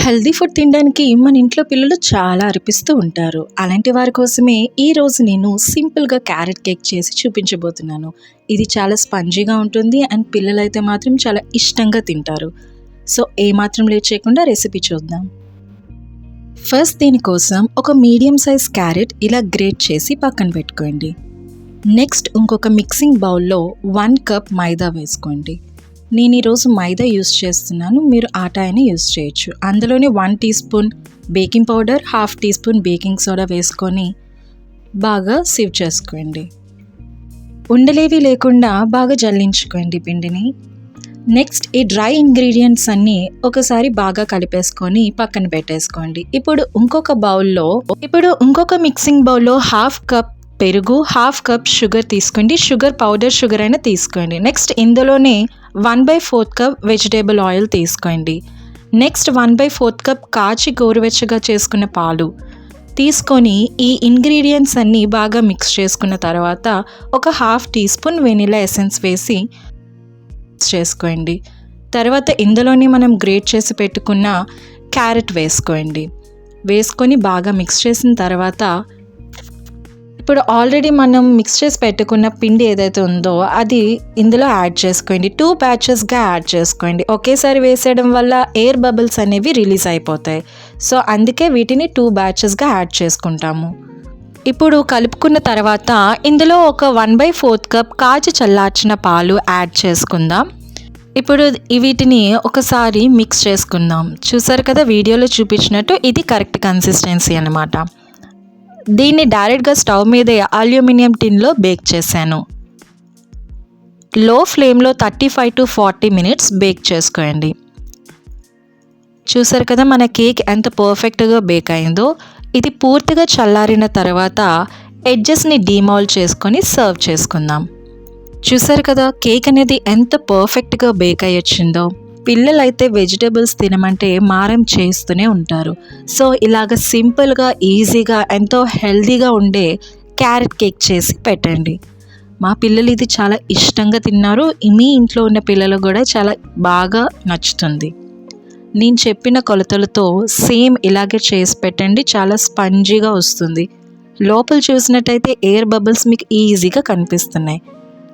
Healthy food తినడానికి మన ఇంట్లో పిల్లలు చాలా అరిపిస్తూ ఉంటారు. అలాంటి వారి కోసమే ఈరోజు నేను సింపుల్గా క్యారెట్ కేక్ చేసి చూపించబోతున్నాను. ఇది చాలా స్పంజీగా ఉంటుంది అండ్ పిల్లలు అయితే మాత్రం చాలా ఇష్టంగా తింటారు. సో ఏమాత్రం లేట్ చేయకుండా రెసిపీ చూద్దాం. ఫస్ట్ దీనికోసం ఒక మీడియం సైజ్ క్యారెట్ ఇలా గ్రేట్ చేసి పక్కన పెట్టుకోండి. నెక్స్ట్ ఇంకొక మిక్సింగ్ బౌల్లో వన్ కప్ మైదా వేసుకోండి. నేను ఈరోజు మైదా యూస్ చేస్తున్నాను. మీరు ఆటా అయినా యూస్ చేయొచ్చు. అందులోనే one teaspoon baking powder half teaspoon baking soda వేసుకొని బాగా సివ్ చేసుకోండి. ఉండలేవి లేకుండా బాగా జల్లించుకోండి పిండిని. నెక్స్ట్ ఈ డ్రై ఇంగ్రీడియంట్స్ అన్నీ ఒకసారి బాగా కలిపేసుకొని పక్కన పెట్టేసుకోండి. ఇప్పుడు ఇంకొక బౌల్లో ఇప్పుడు ఇంకొక మిక్సింగ్ బౌల్లో హాఫ్ కప్ పెరుగు హాఫ్ కప్ షుగర్ తీసుకోండి. షుగర్ పౌడర్ షుగర్ అయినా తీసుకోండి. నెక్స్ట్ ఇందులోనే one by fourth cup vegetable oil తీసుకోండి. Next one by fourth cup కాచి గోరువెచ్చగా చేసుకున్న పాలు తీసుకొని ఈ ఇంగ్రీడియంట్స్ అన్నీ బాగా మిక్స్ చేసుకున్న తర్వాత ఒక half teaspoon vanilla essence వేసి మిక్స్ చేసుకోండి. తర్వాత ఇందులోనే మనం గ్రేట్ చేసి పెట్టుకున్న క్యారెట్ వేసుకోండి. వేసుకొని బాగా మిక్స్ చేసిన తర్వాత ఇప్పుడు ఆల్రెడీ మనం మిక్స్ చేసి పెట్టుకున్న పిండి ఏదైతే ఉందో అది ఇందులో యాడ్ చేసుకోండి. టూ బ్యాచెస్గా యాడ్ చేసుకోండి. ఒకేసారి వేసేయడం వల్ల ఎయిర్ బబుల్స్ అనేవి రిలీజ్ అయిపోతాయి. సో అందుకే వీటిని టూ బ్యాచెస్గా యాడ్ చేసుకుంటాము. ఇప్పుడు కలుపుకున్న తర్వాత ఇందులో ఒక వన్ బై ఫోర్త్ కప్ కాచి చల్లార్చిన పాలు యాడ్ చేసుకుందాం. ఇప్పుడు వీటిని ఒకసారి మిక్స్ చేసుకుందాం. చూసారు కదా వీడియోలో చూపించినట్టు ఇది కరెక్ట్ కన్సిస్టెన్సీ అనమాట దీన్ని డైరెక్ట్గా స్టవ్ మీదే అల్యూమినియం టిన్లో బేక్ చేశాను. లో ఫ్లేమ్లో thirty five to forty minutes bake చేసుకోండి. చూసారు కదా మన కేక్ ఎంత పర్ఫెక్ట్గా బేక్ అయిందో? ఇది పూర్తిగా చల్లారిన తర్వాత ఎడ్జెస్ని డీమాల్ చేసుకొని సర్వ్ చేసుకుందాం. చూసారు కదా కేక్ అనేది ఎంత పర్ఫెక్ట్గా బేక్ అయ్యొచ్చిందో పిల్లలైతే వెజిటేబుల్స్ తినమంటే మారం చేస్తూనే ఉంటారు. సో ఇలాగ సింపుల్గా ఈజీగా ఎంతో హెల్దీగా ఉండే క్యారెట్ కేక్ చేసి పెట్టండి. మా పిల్లలు ఇది చాలా ఇష్టంగా తిన్నారు. మీ ఇంట్లో ఉన్న పిల్లలు కూడా చాలా బాగా నచ్చుతుంది. నేను చెప్పిన కొలతలతో సేమ్ ఇలాగే చేసి పెట్టండి. చాలా స్పంజీగా వస్తుంది. లోపల చూసినట్టయితే ఎయిర్ బబుల్స్ మీకు ఈజీగా కనిపిస్తున్నాయి.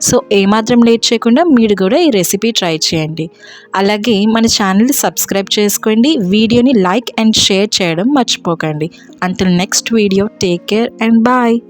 సో ఏమాత్రం లేట్ చేయకుండా మీరు కూడా ఈ రెసిపీ ట్రై చేయండి. అలాగే మన ఛానల్ని సబ్స్క్రైబ్ చేసుకోండి వీడియోని లైక్ అండ్ షేర్ చేయడం మర్చిపోకండి. Until next video take care and bye